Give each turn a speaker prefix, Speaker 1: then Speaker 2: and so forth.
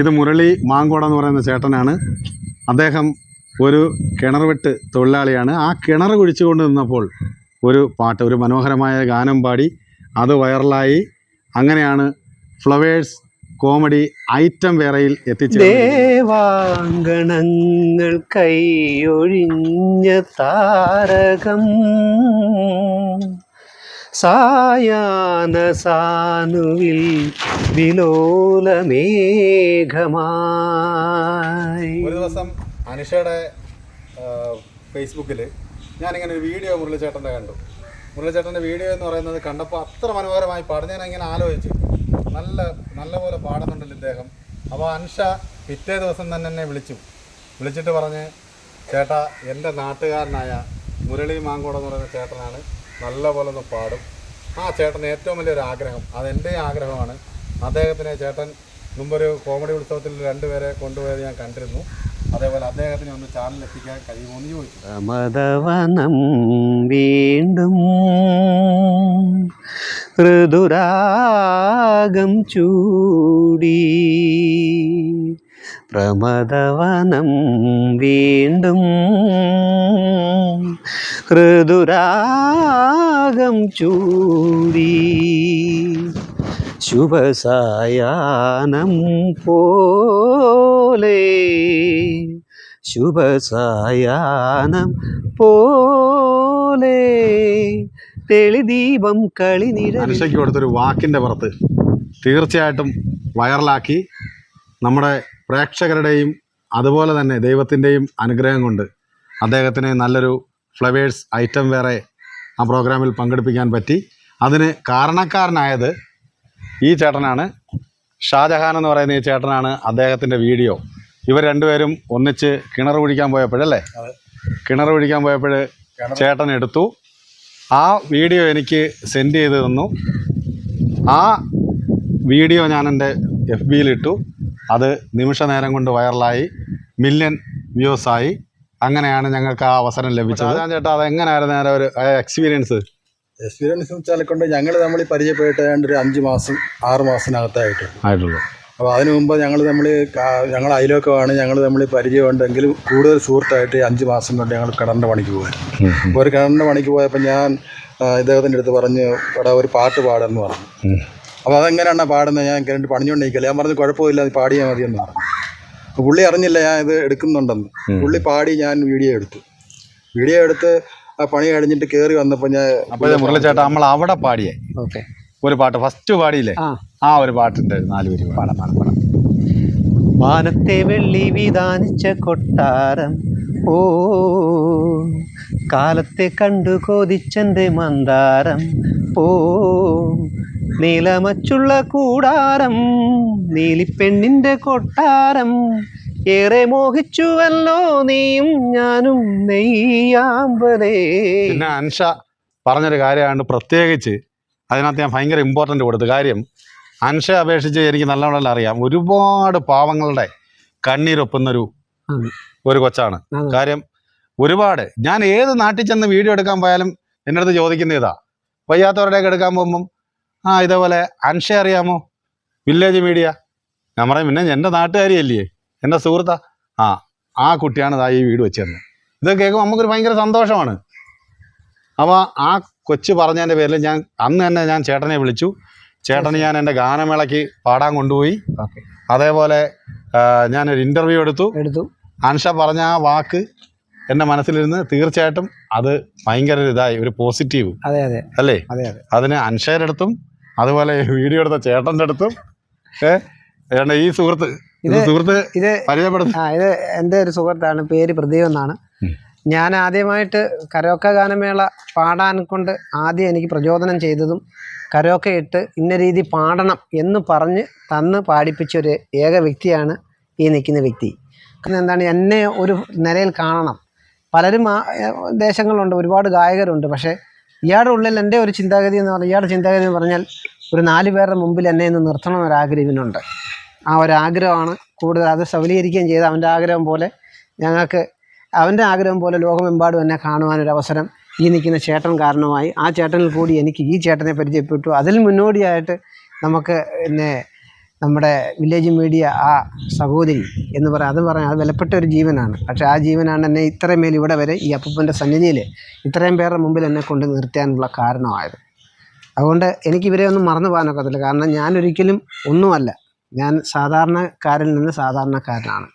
Speaker 1: ഇത് മുരളി മാങ്കോട എന്ന് പറയുന്ന ചേട്ടനാണ്. അദ്ദേഹം ഒരു കിണർ വെട്ട് തൊഴിലാളിയാണ്. ആ കിണർ കുഴിച്ചുകൊണ്ട് നിന്നപ്പോൾ ഒരു പാട്ട് ഒരു മനോഹരമായ ഗാനം പാടി അത് വൈറലായി. അങ്ങനെയാണ് ഫ്ലവേഴ്സ് കോമഡി ഐറ്റം വേറയിൽ
Speaker 2: ദേവാങ്കണങ്ങൾ കൈയൊഴിഞ്ഞ താരകം. സായാന സാനുവിൽ വിലോലമേഘമായി.
Speaker 1: ഒരു ദിവസം അനുഷയുടെ ഫേസ്ബുക്കിൽ ഞാനിങ്ങനെ ഒരു വീഡിയോ മുരളിച്ചേട്ടന്റെ കണ്ടു. മുരളിച്ചേട്ടന്റെ വീഡിയോ എന്ന് പറയുന്നത് കണ്ടപ്പോൾ അത്ര മനോഹരമായി പാടും. ഞാൻ ഇങ്ങനെ ആലോചിച്ചു. നല്ല നല്ലപോലെ പാടുന്നുണ്ടല്ലോ ഇദ്ദേഹം. അപ്പോൾ അൻഷ പിറ്റേ ദിവസം തന്നെ എന്നെ വിളിച്ചു. വിളിച്ചിട്ട് പറഞ്ഞ് ചേട്ടാ എന്റെ നാട്ടുകാരനായ മുരളി മാങ്കോട് എന്ന് പറയുന്ന ചേട്ടനാണ്. നല്ല പോലെ ഒന്ന് പാടും. ആ ചേട്ടന് ഏറ്റവും വലിയൊരു ആഗ്രഹം. അതെന്റെ ആഗ്രഹമാണ്. അദ്ദേഹത്തിനെ ചേട്ടൻ മുമ്പൊരു കോമഡി ഉത്സവത്തിൽ രണ്ടുപേരെ കൊണ്ടുപോയത് ഞാൻ കണ്ടിരുന്നു. അതേപോലെ അദ്ദേഹത്തിന് ഒന്ന് ചാനലിൽ എത്തിക്കാൻ കഴിയുമോ എന്ന് ചോദിച്ചു
Speaker 2: വീണ്ടും ഋതുരാഗം ചൂടി. പ്രമദവനം വീണ്ടും ഋതുരാഗം ചൂടി ശുഭസായാനം പോലെ ശുഭസായാനം പോലെ തെളിദീപം കളിനിഴ
Speaker 1: അനുഷയ്ക്ക് കൊടുത്തൊരു വാക്കിന്റെ പുറത്ത് തീർച്ചയായിട്ടും വൈറലാക്കി നമ്മുടെ പ്രേക്ഷകരുടെയും അതുപോലെ തന്നെ ദൈവത്തിന്റെയും അനുഗ്രഹം കൊണ്ട് അദ്ദേഹത്തിന് നല്ലൊരു ഫ്ലവേഴ്സ് ഐറ്റം വേറെ ആ പ്രോഗ്രാമിൽ പങ്കെടുപ്പിക്കാൻ പറ്റി. അതിന് കാരണക്കാരനായത് ഈ ചേട്ടനാണ്. ഷാജഹാൻ എന്ന് പറയുന്ന ഈ ചേട്ടനാണ് അദ്ദേഹത്തിന്റെ വീഡിയോ. ഇവർ രണ്ടുപേരും ഒന്നിച്ച് കിണർ കുഴിക്കാൻ പോയപ്പോഴല്ലേ? കിണർ കുഴിക്കാൻ പോയപ്പോൾ ചേട്ടൻ എടുത്തു. ആ വീഡിയോ എനിക്ക് സെൻഡ് ചെയ്ത് തന്നു. ആ വീഡിയോ ഞാൻ എന്റെ എഫ് ബിയിലിട്ടു അത് നിമിഷ നേരം കൊണ്ട് വൈറലായി. മില്യൺ വ്യൂസായി. അങ്ങനെയാണ് ഞങ്ങൾക്ക് ആ അവസരം ലഭിച്ചത്. ചേട്ടാ അത് എങ്ങനെയായിരുന്നു നേരെ ഒരു എക്സ്പീരിയൻസ്
Speaker 3: എക്സ്പീരിയൻസ് വെച്ചാൽ കൊണ്ട് ഞങ്ങൾ നമ്മൾ പരിചയപ്പെട്ട് ഏതാണ്ട് ഒരു അഞ്ച് മാസം ആറ് മാസത്തിനകത്തായിട്ട്
Speaker 1: ആയിട്ടുള്ളൂ.
Speaker 3: അപ്പോൾ അതിനു മുമ്പ് ഞങ്ങൾ നമ്മൾ ഞങ്ങൾ അയലോക്കമാണ് ഞങ്ങൾ നമ്മൾ പരിചയമുണ്ടെങ്കിലും കൂടുതൽ സുഹൃത്തായിട്ട് അഞ്ച് മാസം കൊണ്ട് ഞങ്ങൾ കിണറിന്റെ പണിക്ക് പോകാൻ അപ്പോൾ ഒരു കിണറിന്റെ പണിക്ക് പോയപ്പോൾ ഞാൻ ഇദ്ദേഹത്തിന്റെ അടുത്ത് പറഞ്ഞു ഇവിടെ ഒരു പാട്ട് പാടെന്ന് പറഞ്ഞു. അപ്പോൾ അതെങ്ങനെയാണ് പാടുന്നത്? ഞാൻ കിണറ്റ് പണിഞ്ഞുകൊണ്ടിരിക്കില്ല ഞാൻ പറഞ്ഞു കുഴപ്പമില്ല അത് പാടിയാൽ മതിയെന്ന് എന്ന് പറഞ്ഞു. പുള്ളി അറിഞ്ഞില്ല ഞാൻ ഇത് എടുക്കുന്നുണ്ടെന്ന്. പുള്ളി പാടി ഞാൻ വീഡിയോ എടുത്തു. വീഡിയോ എടുത്ത് ആ പണി കഴിഞ്ഞിട്ട് കയറി വന്നപ്പോൾ ഞാൻ
Speaker 1: അപ്പോൾ മുരളി ചേട്ടാ നമ്മൾ അവിടെ പാടിയേ.
Speaker 2: ഓക്കെ.
Speaker 1: ഒരു പാട്ട് ഫസ്റ്റ് പാടിയില്ലേ?
Speaker 2: ആ.
Speaker 1: ഒരു പാട്ടുണ്ട് നാല് പേര് പാടാം. പാടാം പാടാം
Speaker 2: വാനത്തെ വെള്ളി വിധാനിച്ച കൊട്ടാരം ഓ കാലത്തെ കണ്ടു കോതിച്ചന്റെ മന്ദാരം ഓ നീലമച്ചുള്ള കൂടാരം നീലിപ്പെണ്ണിന്റെ കൊട്ടാരം. ഏറെ മോഹിച്ചുവല്ലോ നീയും ഞാനും നെയ്യാമ്പലേ.
Speaker 1: പിന്നെ അൻഷ പറഞ്ഞൊരു കാര്യമാണ് പ്രത്യേകിച്ച്. അതിനകത്ത് ഞാൻ ഭയങ്കര ഇമ്പോർട്ടന്റ് കൊടുത്തു. കാര്യം അൻഷയെ അപേക്ഷിച്ച് എനിക്ക് നല്ലവണ്ണം അറിയാം. ഒരുപാട് പാവങ്ങളുടെ കണ്ണീരൊപ്പുന്നൊരു. ഒരു കൊച്ചാണ്. കാര്യം ഒരുപാട്. ഞാൻ ഏത് നാട്ടിൽ ചെന്ന് വീഡിയോ എടുക്കാൻ പോയാലും എന്റെ അടുത്ത് ചോദിക്കുന്ന ഇതാ. വയ്യാത്തവരുടെയൊക്കെ എടുക്കാൻ പോകുമ്പം ആ ഇതേപോലെ അൻഷ അറിയാമോ? വില്ലേജ് മീഡിയ ഞാൻ പറയും പിന്നെ എന്റെ നാട്ടുകാരിയല്ലേ? എന്റെ സുഹൃത്താ? ആ ആ കുട്ടിയാണ് ഇതാ ഈ വീട് വെച്ച് തന്നെ ഇത് കേൾക്കുമ്പോൾ നമുക്കൊരു ഭയങ്കര സന്തോഷമാണ്. അപ്പോൾ ആ കൊച്ചു പറഞ്ഞതിന്റെ പേരിൽ ഞാൻ അന്ന് തന്നെ ഞാൻ ചേട്ടനെ വിളിച്ചു. ചേട്ടന് ഞാൻ എന്റെ ഗാനമേളയ്ക്ക് പാടാൻ കൊണ്ടുപോയി. അതേപോലെ ഞാനൊരു ഇന്റർവ്യൂ എടുത്തു.
Speaker 2: എടുത്തു.
Speaker 1: അൻഷ പറഞ്ഞ ആ വാക്ക് എന്റെ മനസ്സിലിരുന്ന് തീർച്ചയായിട്ടും അത് ഭയങ്കര ഒരു ഇതായി ഒരു പോസിറ്റീവ്
Speaker 2: അതെ അതെ.
Speaker 1: അല്ലേ?
Speaker 2: അതെ അതെ.
Speaker 1: അതിന് അൻഷയുടെ അടുത്തും അതുപോലെ വീഡിയോ എടുത്ത ചേട്ടന്റെ അടുത്തും ഏതാണ്ട് ഈ സുഹൃത്ത് ഇത് സുഹൃത്ത്
Speaker 2: ഇത്
Speaker 1: പരിചയപ്പെടുത്തും.
Speaker 2: ആ ഇത് എന്റെ ഒരു സുഹൃത്താണ് പേര് പ്രദീപ് എന്നാണ്. ഞാൻ ആദ്യമായിട്ട് കരോക്ക ഗാനമേള പാടാൻ കൊണ്ട് ആദ്യം എനിക്ക് പ്രചോദനം ചെയ്തതും കരോക്ക ഇട്ട് ഇന്ന രീതി പാടണം എന്ന് പറഞ്ഞ് തന്ന് പാടിപ്പിച്ച ഒരു ഏക വ്യക്തിയാണ് ഈ നിൽക്കുന്ന വ്യക്തി. കാരണം എന്താണ് എന്നെ ഒരു നിലയിൽ കാണണം. പലരും ദേശങ്ങളുണ്ട് ഒരുപാട് ഗായകരുണ്ട് പക്ഷേ ഇയാളുടെ ഉള്ളിൽ എന്റെ ഒരു ചിന്താഗതി എന്ന് പറഞ്ഞാൽ ഇയാളുടെ ചിന്താഗതി എന്ന് പറഞ്ഞാൽ ഒരു നാല് പേരുടെ മുമ്പിൽ എന്നെ ഒന്ന് നിർത്തണം എന്നൊരാഗ്രഹത്തിനുണ്ട് ആ ഒരു ആഗ്രഹമാണ് കൂടുതൽ അത് സബലീകരിക്കുകയും ചെയ്ത് അവന്റെ ആഗ്രഹം പോലെ ഞങ്ങൾക്ക് അവന്റെ ആഗ്രഹം പോലെ ലോകമെമ്പാടും എന്നെ കാണുവാനൊരു അവസരം ഈ നിൽക്കുന്ന ചേട്ടൻ കാരണമായി. ആ ചേട്ടനിൽ കൂടി എനിക്ക് ഈ ചേട്ടനെ പരിചയപ്പെട്ടു. അതിൽ മുന്നോടിയായിട്ട് നമുക്ക് പിന്നെ
Speaker 4: നമ്മുടെ വില്ലേജ് മീഡിയ ആ സഹോദരി എന്ന് പറയാം അത് പറയാം അത് വിലപ്പെട്ട ഒരു ജീവനാണ്. പക്ഷേ ആ ജീവനാണ് എന്നെ ഇത്രയും മേൽ ഇവിടെ വരെ ഈ അപ്പൂപ്പന്റെ സന്നിധിയിൽ ഇത്രയും പേരുടെ മുമ്പിൽ എന്നെ കൊണ്ട് നിർത്താനുള്ള കാരണമായത്. അതുകൊണ്ട് എനിക്ക് ഇവരെ ഒന്നും മറന്നു പോകാനൊക്കത്തില്ല. കാരണം ഞാനൊരിക്കലും ഒന്നുമല്ല. ഞാൻ സാധാരണക്കാരിൽ നിന്ന് സാധാരണക്കാരനാണ്.